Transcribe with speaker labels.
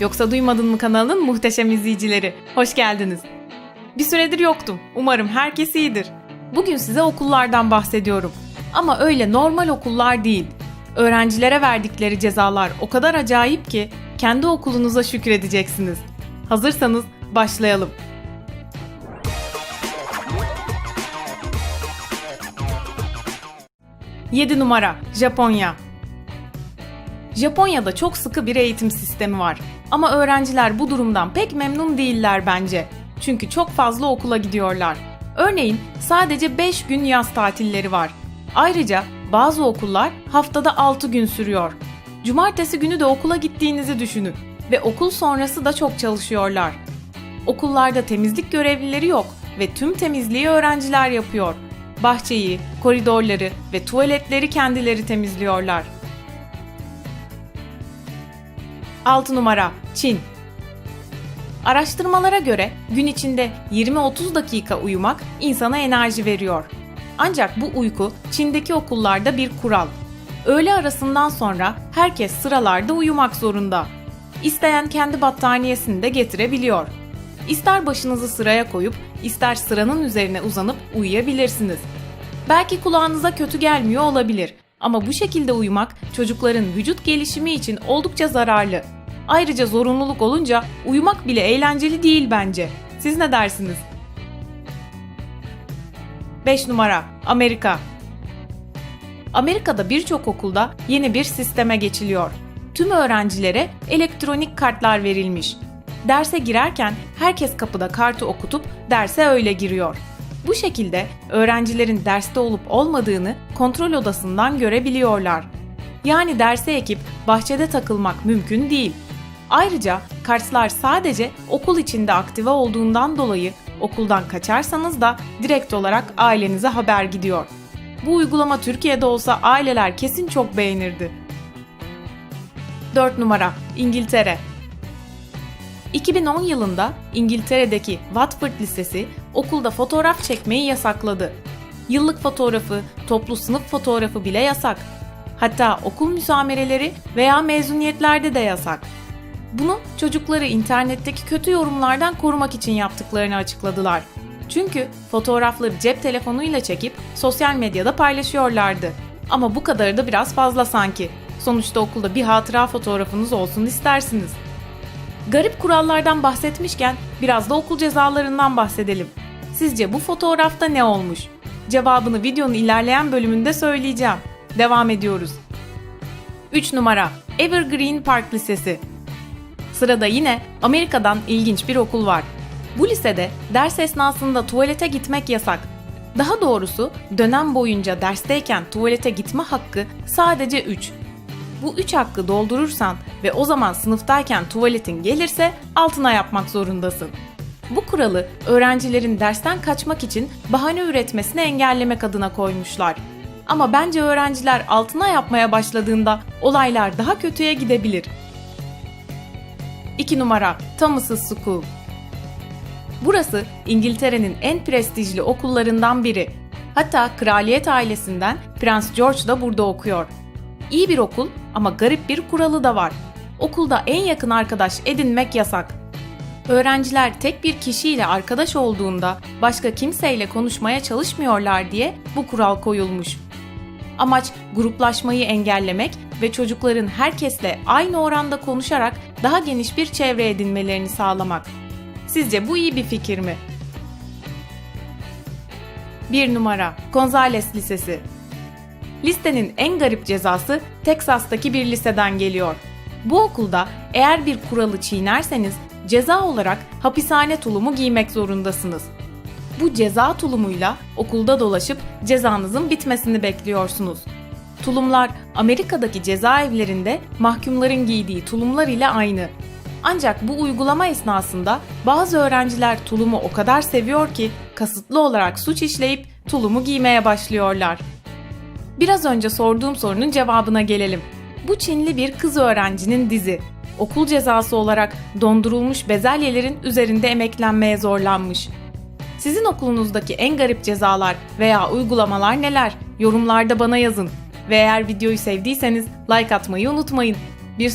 Speaker 1: Yoksa Duymadın mı kanalının muhteşem izleyicileri. Hoş geldiniz. Bir süredir yoktum. Umarım herkes iyidir. Bugün size okullardan bahsediyorum. Ama öyle normal okullar değil. Öğrencilere verdikleri cezalar o kadar acayip ki kendi okulunuza şükredeceksiniz. Hazırsanız başlayalım. Yedi numara Japonya Japonya'da çok sıkı bir eğitim sistemi var. Ama öğrenciler bu durumdan pek memnun değiller bence. Çünkü çok fazla okula gidiyorlar. Örneğin sadece 5 gün yaz tatilleri var. Ayrıca bazı okullar haftada 6 gün sürüyor. Cumartesi günü de okula gittiğinizi düşünün ve okul sonrası da çok çalışıyorlar. Okullarda temizlik görevlileri yok ve tüm temizliği öğrenciler yapıyor. Bahçeyi, koridorları ve tuvaletleri kendileri temizliyorlar. 6 numara Çin Araştırmalara göre gün içinde 20-30 dakika uyumak insana enerji veriyor. Ancak bu uyku Çin'deki okullarda bir kural. Öğle arasından sonra herkes sıralarda uyumak zorunda. İsteyen kendi battaniyesini de getirebiliyor. İster başınızı sıraya koyup, ister sıranın üzerine uzanıp uyuyabilirsiniz. Belki kulağınıza kötü gelmiyor olabilir ama bu şekilde uyumak çocukların vücut gelişimi için oldukça zararlı. Ayrıca zorunluluk olunca uyumak bile eğlenceli değil bence. Siz ne dersiniz? 5 numara Amerika Amerika'da birçok okulda yeni bir sisteme geçiliyor. Tüm öğrencilere elektronik kartlar verilmiş. Derse girerken herkes kapıda kartı okutup derse öyle giriyor. Bu şekilde öğrencilerin derste olup olmadığını kontrol odasından görebiliyorlar. Yani derse ekip bahçede takılmak mümkün değil. Ayrıca kartlar sadece okul içinde aktive olduğundan dolayı okuldan kaçarsanız da direkt olarak ailenize haber gidiyor. Bu uygulama Türkiye'de olsa aileler kesin çok beğenirdi. 4 numara İngiltere 2010 yılında İngiltere'deki Watford Lisesi okulda fotoğraf çekmeyi yasakladı. Yıllık fotoğrafı, toplu sınıf fotoğrafı bile yasak. Hatta okul müsamereleri veya mezuniyetlerde de yasak. Bunu çocukları internetteki kötü yorumlardan korumak için yaptıklarını açıkladılar. Çünkü fotoğrafları cep telefonuyla çekip sosyal medyada paylaşıyorlardı. Ama bu kadarı da biraz fazla sanki. Sonuçta okulda bir hatıra fotoğrafınız olsun istersiniz. Garip kurallardan bahsetmişken biraz da okul cezalarından bahsedelim. Sizce bu fotoğrafta ne olmuş? Cevabını videonun ilerleyen bölümünde söyleyeceğim. Devam ediyoruz. 3 numara Evergreen Park Lisesi Sırada yine Amerika'dan ilginç bir okul var. Bu lisede ders esnasında tuvalete gitmek yasak. Daha doğrusu dönem boyunca dersteyken tuvalete gitme hakkı sadece 3. Bu 3 hakkı doldurursan ve o zaman sınıftayken tuvaletin gelirse altına yapmak zorundasın. Bu kuralı öğrencilerin dersten kaçmak için bahane üretmesini engellemek adına koymuşlar. Ama bence öğrenciler altına yapmaya başladığında olaylar daha kötüye gidebilir. 2 numara Thomas's School Burası İngiltere'nin en prestijli okullarından biri. Hatta kraliyet ailesinden Prens George da burada okuyor. İyi bir okul ama garip bir kuralı da var. Okulda en yakın arkadaş edinmek yasak. Öğrenciler tek bir kişiyle arkadaş olduğunda başka kimseyle konuşmaya çalışmıyorlar diye bu kural koyulmuş. Amaç gruplaşmayı engellemek ve çocukların herkesle aynı oranda konuşarak daha geniş bir çevre edinmelerini sağlamak. Sizce bu iyi bir fikir mi? 1 numara Gonzales Lisesi Listenin en garip cezası Teksas'taki bir liseden geliyor. Bu okulda eğer bir kuralı çiğnerseniz ceza olarak hapishane tulumu giymek zorundasınız. Bu ceza tulumuyla okulda dolaşıp cezanızın bitmesini bekliyorsunuz. Tulumlar Amerika'daki cezaevlerinde mahkumların giydiği tulumlar ile aynı. Ancak bu uygulama esnasında bazı öğrenciler tulumu o kadar seviyor ki kasıtlı olarak suç işleyip tulumu giymeye başlıyorlar. Biraz önce sorduğum sorunun cevabına gelelim. Bu Çinli bir kız öğrencinin dizi. Okul cezası olarak dondurulmuş bezelyelerin üzerinde emeklenmeye zorlanmış. Sizin okulunuzdaki en garip cezalar veya uygulamalar neler? Yorumlarda bana yazın. Ve eğer videoyu sevdiyseniz like atmayı unutmayın.